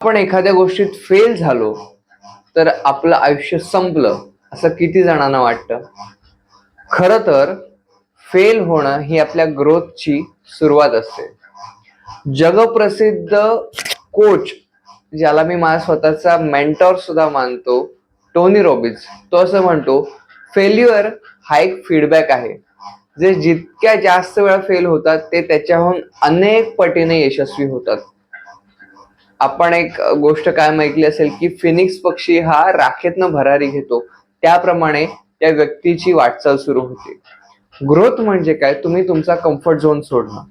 आपण एखाद्या गोष्टीत फेल झालो तर आपलं आयुष्य संपलं असं किती जणांना वाटतं? खरं तर फेल होणं ही आपल्या ग्रोथची सुरुवात असते. जगप्रसिद्ध कोच ज्याला मी माझा स्वतःचा मेंटॉर सुद्धा मानतो टोनी रॉबिन्स तो असं म्हणतो फेल्युअर हा एक फीडबॅक आहे. जे जितक्या जास्त वेळा फेल होतात ते त्याच्याहून अनेक पटीने यशस्वी होतात. आपण एक गोष्ट काय ऐकली असेल की फिनिक्स पक्षी हा राखेतनं भरारी घेतो. त्याप्रमाणे त्या व्यक्तीची वाटचाल सुरू होते. ग्रोथ म्हणजे काय? तुम्ही तुमचा कम्फर्ट झोन सोडणं.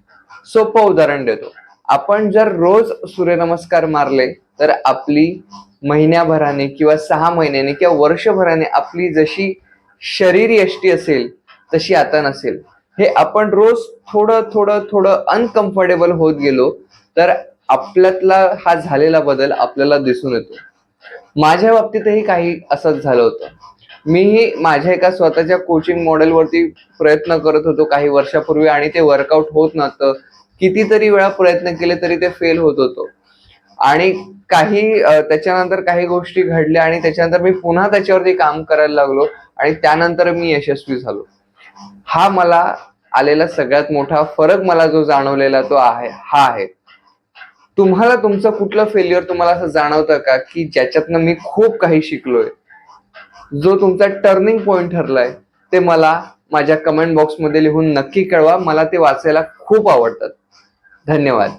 सोपं उदाहरण देतो. आपण जर रोज सूर्यनमस्कार मारले तर आपली महिन्याभराने किंवा सहा महिन्याने किंवा वर्षभराने आपली जशी शरीर यष्टी असेल तशी आता नसेल. हे आपण रोज थोडं थोडं थोडं अनकम्फर्टेबल होत गेलो तर आपल्यातला हा झालेला बदल आपल्याला दिसून येतो. माझ्या बाबतीतही काही असंच झालं होतं. मीही माझ्या एका स्वतःच्या कोचिंग मॉडेलवरती प्रयत्न करत होतो काही वर्षापूर्वी आणि ते वर्कआउट होत नव्हतं. कितीतरी वेळा प्रयत्न केले तरी ते फेल होत होतो. आणि काही त्याच्यानंतर काही गोष्टी घडल्या आणि त्याच्यानंतर मी पुन्हा त्याच्यावरती काम करायला लागलो आणि त्यानंतर मी यशस्वी झालो. हा मला आलेला सगळ्यात मोठा फरक मला जो जाणवलेला तो आहे हा आहे. तुम्हाला तुमचं कुठलं फेल्युअर तुम्हाला असं जाणवतं का? की ज्याच्यातनं मी खूप काही शिकलोय? जो तुमचा टर्निंग पॉइंट ठरलाय ते मला माझ्या कमेंट बॉक्समध्ये लिहून नक्की कळवा. मला ते वाचायला खूप आवडतात. धन्यवाद.